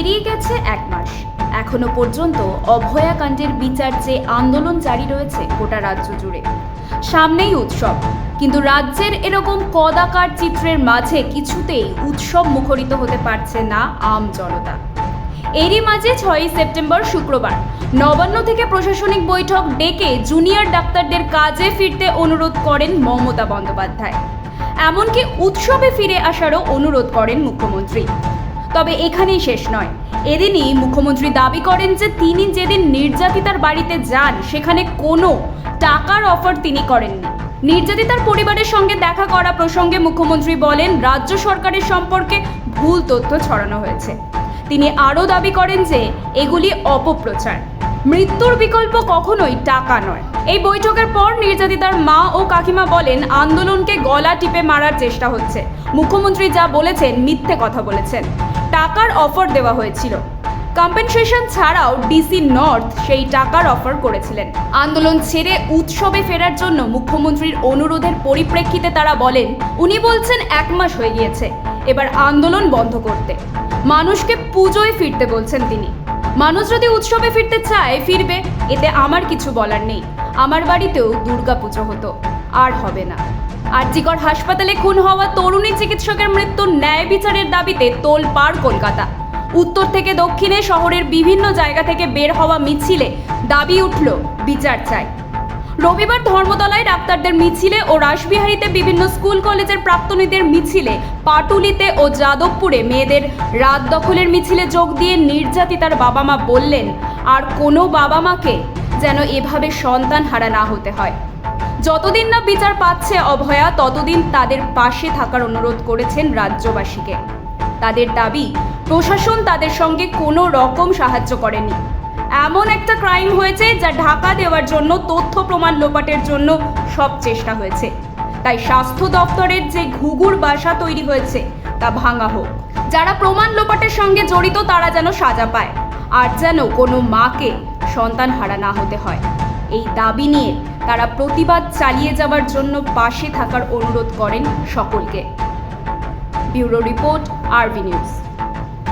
কাটছে এক মাস। এখনও পর্যন্ত অভয়াকাণ্ডের বিচার যে আন্দোলন জারি রয়েছে গোটা রাজ্য জুড়ে। সামনেই উৎসব, কিন্তু রাজ্যের এরকম কদাকার চিত্রের মাঝে কিছুতেই উৎসব মুখরিত হতে পারছে না আম জনতা। এরই মাঝে ছয়ই সেপ্টেম্বর শুক্রবার, নবান্ন থেকে প্রশাসনিক বৈঠক ডেকে জুনিয়র ডাক্তারদের কাজে ফিরতে অনুরোধ করেন মমতা বন্দ্যোপাধ্যায়। এমনকি উৎসবে ফিরে আসারও অনুরোধ করেন মুখ্যমন্ত্রী। তবে এখানেই শেষ নয়। এদিনই মুখ্যমন্ত্রী দাবি করেন যে তিনি যেদিন নির্যাতিতার বাড়িতে যান, সেখানে কোনো টাকার অফার তিনি করেননি। নির্যাতিতার পরিবারের সঙ্গে দেখা করা প্রসঙ্গে মুখ্যমন্ত্রী বলেন, রাজ্য সরকারের সম্পর্কে ভুল তথ্য ছড়ানো হয়েছে। তিনি আরও দাবি করেন যে এগুলি অপপ্রচার। মৃত্যুর বিকল্প কখনোই টাকা নয়। এই বৈঠকের পর নির্যাতিতার মা ও কাকিমা বলেন, আন্দোলনকে গলা টিপে মারার চেষ্টা হচ্ছে। মুখ্যমন্ত্রী যা বলেছেন, মিথ্যে কথা বলেছেন। টাকার অফার দেওয়া হয়েছিল। কম্পেনসেশন ছাড়াও ডিসি নর্থ সেই টাকার অফার করেছিলেন। আন্দোলন ছেড়ে উৎসবে ফেরার জন্য মুখ্যমন্ত্রীর অনুরোধের পরিপ্রেক্ষিতে তারা বলেন, উনি বলছেন এক মাস হয়ে গিয়েছে। এবার আন্দোলন বন্ধ করতে। মানুষকে পুজোয় ফিরতে বলছেন তিনি। মানুষ যদি উৎসবে ফিরতে চায়, ফিরবে। এতে আমার কিছু বলার নেই। আমার বাড়িতেও দুর্গাপুজো হতো। আর হবে না। আরজিকর হাসপাতালে খুন হওয়া তরুণী চিকিৎসকের মৃত্যুর ন্যায় বিচারের দাবিতে তোল পার কলকাতা। উত্তর থেকে দক্ষিণে শহরের বিভিন্ন জায়গা থেকে বের হওয়া মিছিলে দাবি উঠল বিচার চাই। রবিবার ধর্মতলায় ডাক্তারদের মিছিলে ও রাসবিহারীতে বিভিন্ন স্কুল কলেজের প্রাক্তনীদের মিছিলে পাটুলিতে ও যাদবপুরে মেয়েদের রাত দখলের মিছিলে যোগ দিয়ে নির্যাতিতার বাবা মা বললেন, আর কোনো বাবা মাকে যেন এভাবে সন্তান হারা না হতে হয়। যতদিন না বিচার পাচ্ছে অভয়া, ততদিন তাদের পাশে থাকার অনুরোধ করেছেন রাজ্যবাসীকে। তাদের দাবি, প্রশাসন তাদের সঙ্গে কোনো রকম সাহায্য করেনি। এমন একটা ক্রাইম হয়েছে যা ঢাকা দেওয়ার জন্য, তথ্য প্রমাণ লোপাটের জন্য সব চেষ্টা হয়েছে। তাই স্বাস্থ্য দপ্তরের যে ঘুঘুর বাসা তৈরি হয়েছে, তা ভাঙা হোক। যারা প্রমাণ লোপাটের সঙ্গে জড়িত, তারা যেন সাজা পায়। আর যেন কোনো মাকে সন্তান হারা না হতে হয়। এই দাবি নিয়ে তারা প্রতিবাদ চালিয়ে যাওয়ার জন্য পাশে থাকার অনুরোধ করেন সকলকে। Bureau report RB news.